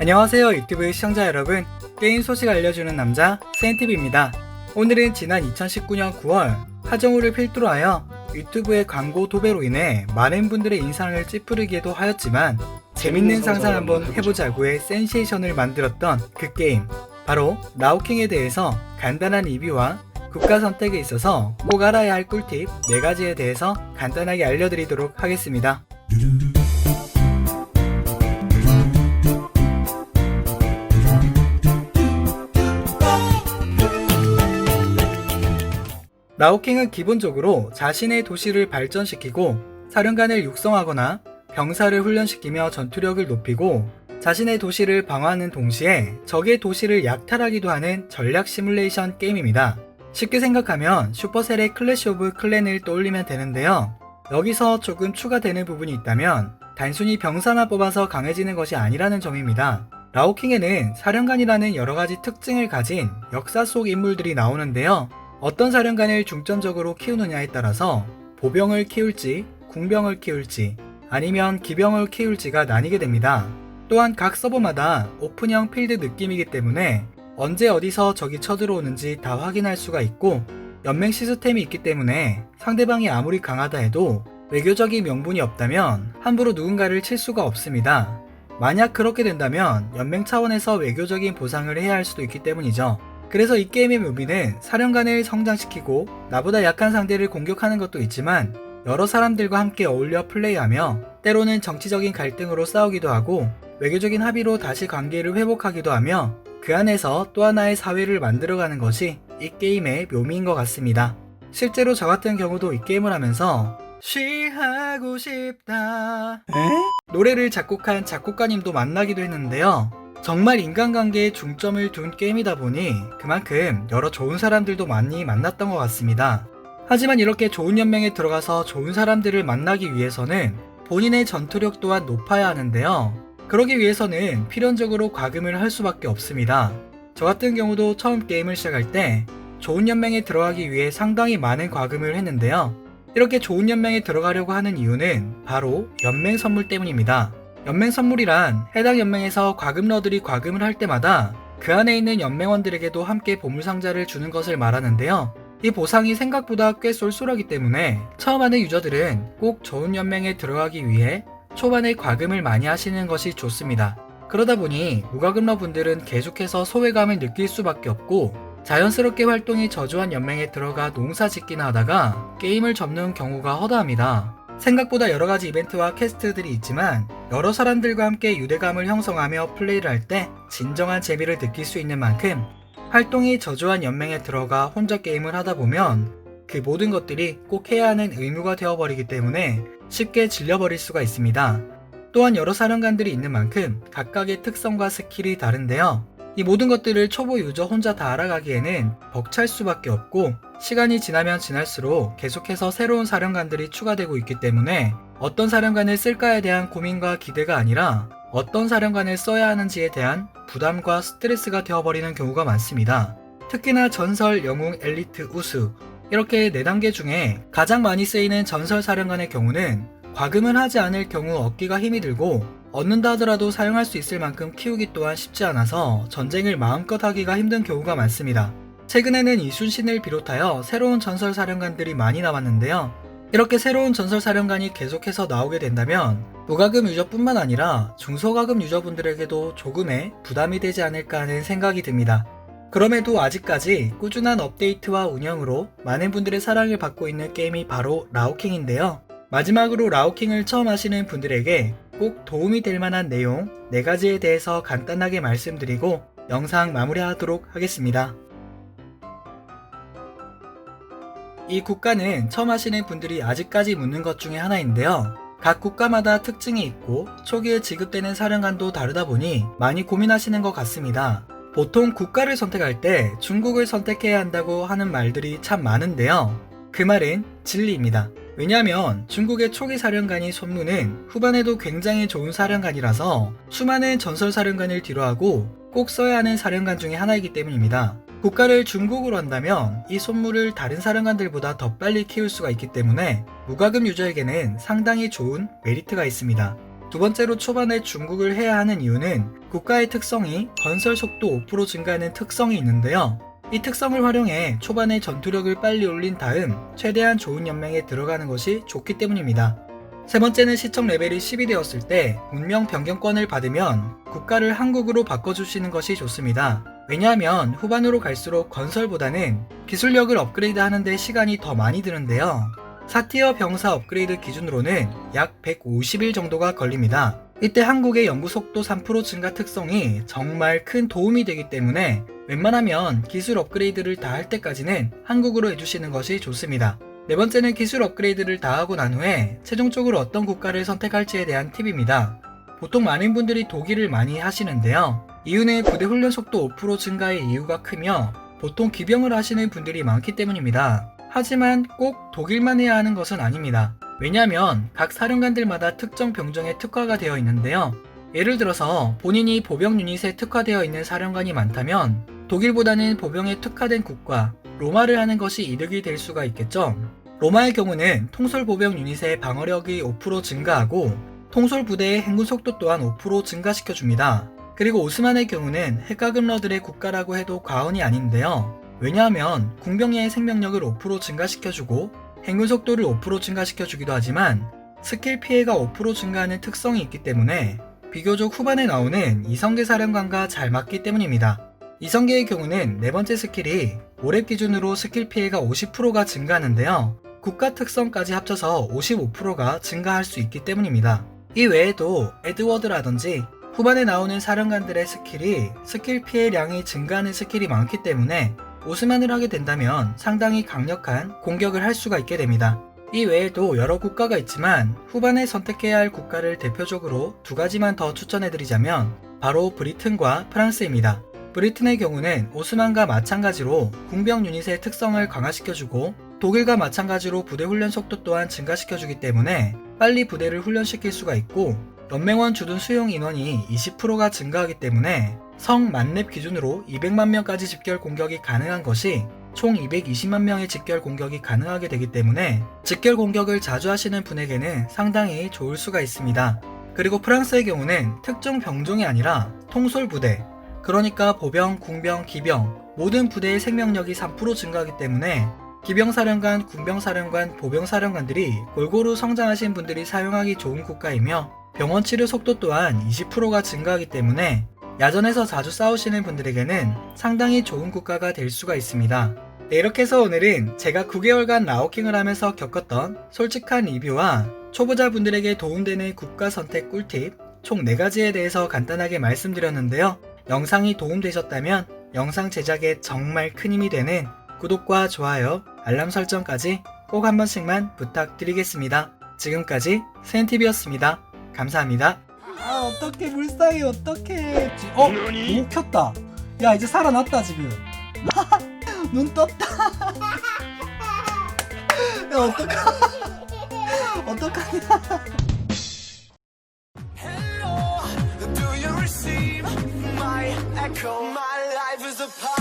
안녕하세요 유튜브 시청자 여러분. 게임 소식 알려주는 남자 센티비입니다. 오늘은 지난 2019년 9월 하정우를 필두로 하여 유튜브의 광고 도배로 인해 많은 분들의 인상을 찌푸리기도 하였지만 재밌는 상상 한번 해보자고의 센세이션을 만들었던 그 게임. 바로 라우킹에 대해서 간단한 리뷰와 국가 선택에 있어서 꼭 알아야 할 꿀팁 4가지에 대해서 간단하게 알려드리도록 하겠습니다 라오킹은 기본적으로 자신의 도시를 발전시키고 사령관을 육성하거나 병사를 훈련시키며 전투력을 높이고 자신의 도시를 방어하는 동시에 적의 도시를 약탈하기도 하는 전략 시뮬레이션 게임입니다. 쉽게 생각하면 슈퍼셀의 클래시 오브 클랜을 떠올리면 되는데요. 여기서 조금 추가되는 부분이 있다면 단순히 병사만 뽑아서 강해지는 것이 아니라는 점입니다. 라오킹에는 사령관이라는 여러 가지 특징을 가진 역사 속 인물들이 나오는데요. 어떤 사령관을 중점적으로 키우느냐에 따라서 보병을 키울지, 궁병을 키울지, 아니면 기병을 키울지가 나뉘게 됩니다. 또한 각 서버마다 오픈형 필드 느낌이기 때문에 언제 어디서 적이 쳐들어오는지 다 확인할 수가 있고 연맹 시스템이 있기 때문에 상대방이 아무리 강하다 해도 외교적인 명분이 없다면 함부로 누군가를 칠 수가 없습니다. 만약 그렇게 된다면 연맹 차원에서 외교적인 보상을 해야 할 수도 있기 때문이죠. 그래서 이 게임의 묘미는 사령관을 성장시키고 나보다 약한 상대를 공격하는 것도 있지만 여러 사람들과 함께 어울려 플레이하며 때로는 정치적인 갈등으로 싸우기도 하고 외교적인 합의로 다시 관계를 회복하기도 하며 그 안에서 또 하나의 사회를 만들어가는 것이 이 게임의 묘미인 것 같습니다. 실제로 저 같은 경우도 이 게임을 하면서 쉬하고 싶다 노래를 작곡한 작곡가님도 만나기도 했는데요. 정말 인간관계에 중점을 둔 게임이다 보니 그만큼 여러 좋은 사람들도 많이 만났던 것 같습니다. 하지만 이렇게 좋은 연맹에 들어가서 좋은 사람들을 만나기 위해서는 본인의 전투력 또한 높아야 하는데요. 그러기 위해서는 필연적으로 과금을 할 수밖에 없습니다. 저 같은 경우도 처음 게임을 시작할 때 좋은 연맹에 들어가기 위해 상당히 많은 과금을 했는데요. 이렇게 좋은 연맹에 들어가려고 하는 이유는 바로 연맹 선물 때문입니다. 연맹 선물이란 해당 연맹에서 과금러들이 과금을 할 때마다 그 안에 있는 연맹원들에게도 함께 보물상자를 주는 것을 말하는데요. 이 보상이 생각보다 꽤 쏠쏠하기 때문에 처음 하는 유저들은 꼭 좋은 연맹에 들어가기 위해 초반에 과금을 많이 하시는 것이 좋습니다. 그러다 보니 무과금러 분들은 계속해서 소외감을 느낄 수밖에 없고 자연스럽게 활동이 저조한 연맹에 들어가 농사 짓기나 하다가 게임을 접는 경우가 허다합니다. 생각보다 여러 가지 이벤트와 퀘스트들이 있지만 여러 사람들과 함께 유대감을 형성하며 플레이를 할 때 진정한 재미를 느낄 수 있는 만큼 활동이 저조한 연맹에 들어가 혼자 게임을 하다 보면 그 모든 것들이 꼭 해야 하는 의무가 되어버리기 때문에 쉽게 질려버릴 수가 있습니다. 또한 여러 사령관들이 있는 만큼 각각의 특성과 스킬이 다른데요. 이 모든 것들을 초보 유저 혼자 다 알아가기에는 벅찰 수밖에 없고 시간이 지나면 지날수록 계속해서 새로운 사령관들이 추가되고 있기 때문에 어떤 사령관을 쓸까에 대한 고민과 기대가 아니라 어떤 사령관을 써야 하는지에 대한 부담과 스트레스가 되어버리는 경우가 많습니다. 특히나 전설, 영웅, 엘리트, 우수 이렇게 4단계 중에 가장 많이 쓰이는 전설 사령관의 경우는 과금을 하지 않을 경우 얻기가 힘이 들고 얻는다 하더라도 사용할 수 있을 만큼 키우기 또한 쉽지 않아서 전쟁을 마음껏 하기가 힘든 경우가 많습니다. 최근에는 이순신을 비롯하여 새로운 전설 사령관들이 많이 나왔는데요. 이렇게 새로운 전설 사령관이 계속해서 나오게 된다면 무과금 유저뿐만 아니라 중소과금 유저분들에게도 조금의 부담이 되지 않을까 하는 생각이 듭니다. 그럼에도 아직까지 꾸준한 업데이트와 운영으로 많은 분들의 사랑을 받고 있는 게임이 바로 라오킹인데요. 마지막으로 라오킹을 처음 하시는 분들에게 꼭 도움이 될 만한 내용 4가지에 대해서 간단하게 말씀드리고 영상 마무리하도록 하겠습니다. 이 국가는 처음 하시는 분들이 아직까지 묻는 것 중에 하나인데요. 각 국가마다 특징이 있고 초기에 지급되는 사령관도 다르다 보니 많이 고민하시는 것 같습니다. 보통 국가를 선택할 때 중국을 선택해야 한다고 하는 말들이 참 많은데요. 그 말은 진리입니다. 왜냐하면 중국의 초기 사령관이 손무는 후반에도 굉장히 좋은 사령관이라서 수많은 전설 사령관을 뒤로하고 꼭 써야 하는 사령관 중에 하나이기 때문입니다. 국가를 중국으로 한다면 이 손무를 다른 사령관들보다 더 빨리 키울 수가 있기 때문에 무과금 유저에게는 상당히 좋은 메리트가 있습니다. 두 번째로 초반에 중국을 해야 하는 이유는 국가의 특성이 건설 속도 5% 증가하는 특성이 있는데요. 이 특성을 활용해 초반에 전투력을 빨리 올린 다음 최대한 좋은 연맹에 들어가는 것이 좋기 때문입니다. 세 번째는 시청 레벨이 10이 되었을 때 문명 변경권을 받으면 국가를 한국으로 바꿔주시는 것이 좋습니다. 왜냐하면 후반으로 갈수록 건설보다는 기술력을 업그레이드 하는데 시간이 더 많이 드는데요. 4티어 병사 업그레이드 기준으로는 약 150일 정도가 걸립니다. 이때 한국의 연구 속도 3% 증가 특성이 정말 큰 도움이 되기 때문에 웬만하면 기술 업그레이드를 다 할 때까지는 한국으로 해주시는 것이 좋습니다. 네 번째는 기술 업그레이드를 다 하고 난 후에 최종적으로 어떤 국가를 선택할지에 대한 팁입니다. 보통 많은 분들이 독일을 많이 하시는데요. 이유는 부대 훈련 속도 5% 증가의 이유가 크며 보통 기병을 하시는 분들이 많기 때문입니다. 하지만 꼭 독일만 해야 하는 것은 아닙니다. 왜냐하면 각 사령관들마다 특정 병종에 특화가 되어 있는데요. 예를 들어서 본인이 보병 유닛에 특화되어 있는 사령관이 많다면 독일보다는 보병에 특화된 국가 로마를 하는 것이 이득이 될 수가 있겠죠. 로마의 경우는 통솔 보병 유닛의 방어력이 5% 증가하고 통솔 부대의 행군 속도 또한 5% 증가시켜 줍니다. 그리고 오스만의 경우는 핵가금러들의 국가라고 해도 과언이 아닌데요. 왜냐하면 궁병의 생명력을 5% 증가시켜주고 행군 속도를 5% 증가시켜주기도 하지만 스킬 피해가 5% 증가하는 특성이 있기 때문에 비교적 후반에 나오는 이성계 사령관과 잘 맞기 때문입니다. 이성계의 경우는 네 번째 스킬이 오랩 기준으로 스킬 피해가 50%가 증가하는데요. 국가 특성까지 합쳐서 55%가 증가할 수 있기 때문입니다. 이 외에도 에드워드라든지 후반에 나오는 사령관들의 스킬이 스킬 피해량이 증가하는 스킬이 많기 때문에 오스만을 하게 된다면 상당히 강력한 공격을 할 수가 있게 됩니다. 이 외에도 여러 국가가 있지만 후반에 선택해야 할 국가를 대표적으로 두 가지만 더 추천해드리자면 바로 브리튼과 프랑스입니다. 브리튼의 경우는 오스만과 마찬가지로 궁병 유닛의 특성을 강화시켜주고 독일과 마찬가지로 부대 훈련 속도 또한 증가시켜주기 때문에 빨리 부대를 훈련시킬 수가 있고 연맹원 주둔 수용 인원이 20%가 증가하기 때문에 성 만렙 기준으로 200만 명까지 집결 공격이 가능한 것이 총 220만 명의 직결 공격이 가능하게 되기 때문에 직결 공격을 자주 하시는 분에게는 상당히 좋을 수가 있습니다. 그리고 프랑스의 경우는 특정 병종이 아니라 통솔 부대, 그러니까 보병, 궁병, 기병 모든 부대의 생명력이 3% 증가하기 때문에 기병사령관, 군병사령관, 보병사령관들이 골고루 성장하신 분들이 사용하기 좋은 국가이며 병원 치료 속도 또한 20%가 증가하기 때문에 야전에서 자주 싸우시는 분들에게는 상당히 좋은 국가가 될 수가 있습니다. 네, 이렇게 해서 오늘은 제가 9개월간 라오킹을 하면서 겪었던 솔직한 리뷰와 초보자분들에게 도움되는 국가 선택 꿀팁 총 4가지에 대해서 간단하게 말씀드렸는데요. 영상이 도움되셨다면 영상 제작에 정말 큰 힘이 되는 구독과 좋아요, 알람 설정까지 꼭 한 번씩만 부탁드리겠습니다. 지금까지 센티비였습니다. 감사합니다. 아 어떡해 물상이 어떡해 어? 못 켰다 야 이제 살아났다 지금 눈 떴다 야 어떡하 어떡하냐 Hello, do you receive my echo? My life is a part.